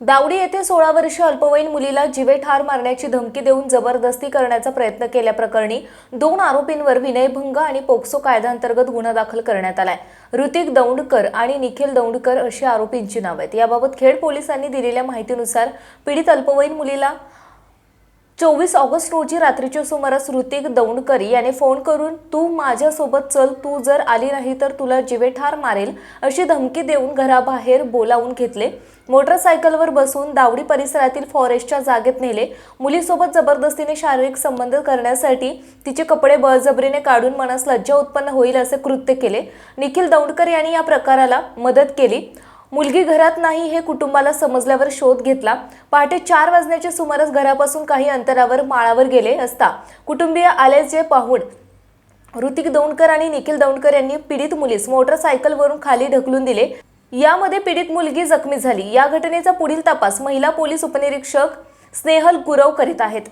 दावडी येथे सोळा वर्ष अल्पवयीन मुलीला जिवे ठार मारण्याची धमकी देऊन जबरदस्ती करण्याचा प्रयत्न केल्याप्रकरणी दोन आरोपींवर विनयभंग आणि पोक्सो कायद्याअंतर्गत गुन्हा दाखल करण्यात आलाय. ऋतिक दौंडकर आणि निखिल दौंडकर अशी आरोपींची नाव आहेत. याबाबत खेड पोलिसांनी दिलेल्या माहितीनुसार पीडित अल्पवयीन मुलीला चोवीस ऑगस्ट रोजी रात्रीच्या सुमारास ऋतिक दौंडकरी याने फोन करून तू माझ्यासोबत चल तू जर आली नाही तर तुला जिवेठार मारेल अशी धमकी देऊन घराबाहेर बोलावून घेतले. मोटरसायकलवर बसून दावडी परिसरातील फॉरेस्टच्या जागेत नेले. मुलीसोबत जबरदस्तीने शारीरिक संबंध करण्यासाठी तिचे कपडे बळजबरीने काढून मनास लज्जा उत्पन्न होईल असे कृत्य केले. निखिल दौंडकर यांनी या प्रकाराला मदत केली. मुलगी घरात नाही हे कुटुंबाला समजल्यावर शोध घेतला. पहाटे चार वाजण्याच्या सुमारास घरापासून काही अंतरावर माळावर गेले असता कुटुंबीय आल्याचे पाहून ऋतिक दौंडकर आणि निखिल दौंडकर यांनी पीडित मुलीस मोटरसायकलवरून खाली ढकलून दिले. यामध्ये पीडित मुलगी जखमी झाली. या घटनेचा पुढील तपास महिला पोलीस उपनिरीक्षक स्नेहल गुरव करीत आहेत.